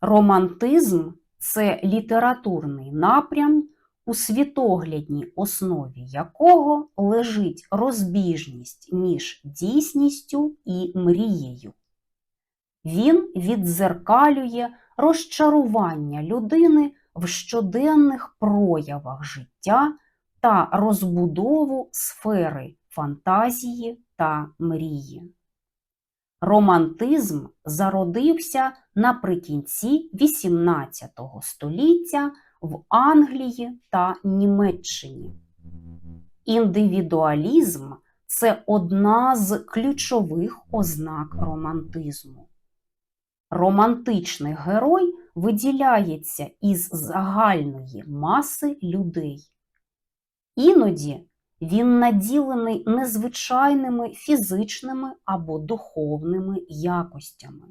Романтизм це літературний напрям, у світоглядній основі якого лежить розбіжність між дійсністю і мрією. Він віддзеркалює розчарування людини в щоденних проявах життя та розбудову сфери фантазії та мрії. Романтизм зародився наприкінці XVIII століття в Англії та Німеччині. Індивідуалізм це одна з ключових ознак романтизму. Романтичний герой виділяється із загальної маси людей. Іноді він наділений незвичайними фізичними або духовними якостями.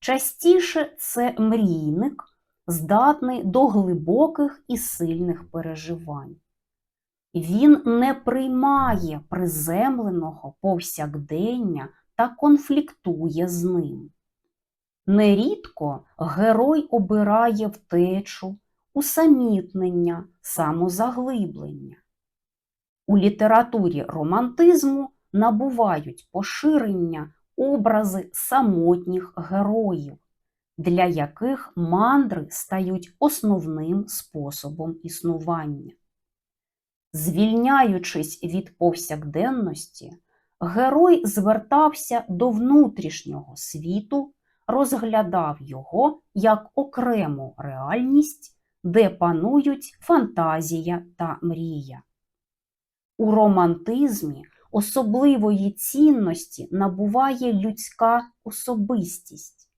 Частіше це мрійник, здатний до глибоких і сильних переживань. Він не приймає приземленого повсякдення та конфліктує з ним. Нерідко герой обирає втечу, усамітнення, самозаглиблення. У літературі романтизму набувають поширення образи самотніх героїв, для яких мандри стають основним способом існування. Звільняючись від повсякденності, герой звертався до внутрішнього світу, розглядав його як окрему реальність, де панують фантазія та мрія. У романтизмі особливої цінності набуває людська особистість,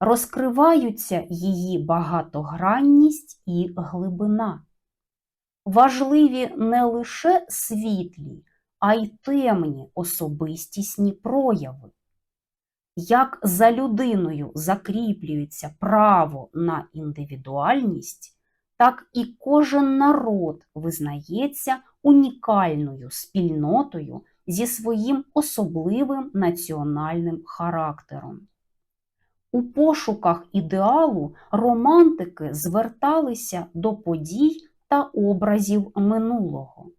розкриваються її багатогранність і глибина. Важливі не лише світлі, а й темні особистісні прояви. Як за людиною закріплюється право на індивідуальність, так і кожен народ визнається унікальною спільнотою зі своїм особливим національним характером. У пошуках ідеалу романтики зверталися до подій та образів минулого.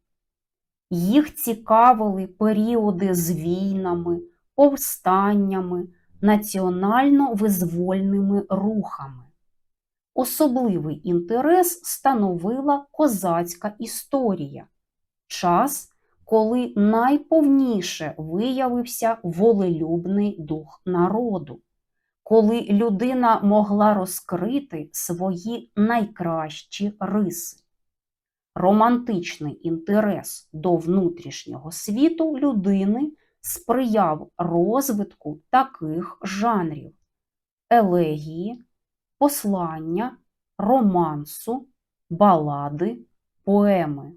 Їх цікавили періоди з війнами, повстаннями, національно-визвольними рухами. Особливий інтерес становила козацька історія, час, коли найповніше виявився волелюбний дух народу, коли людина могла розкрити свої найкращі риси. Романтичний інтерес до внутрішнього світу людини сприяв розвитку таких жанрів. Елегії, послання, романсу, балади, поеми.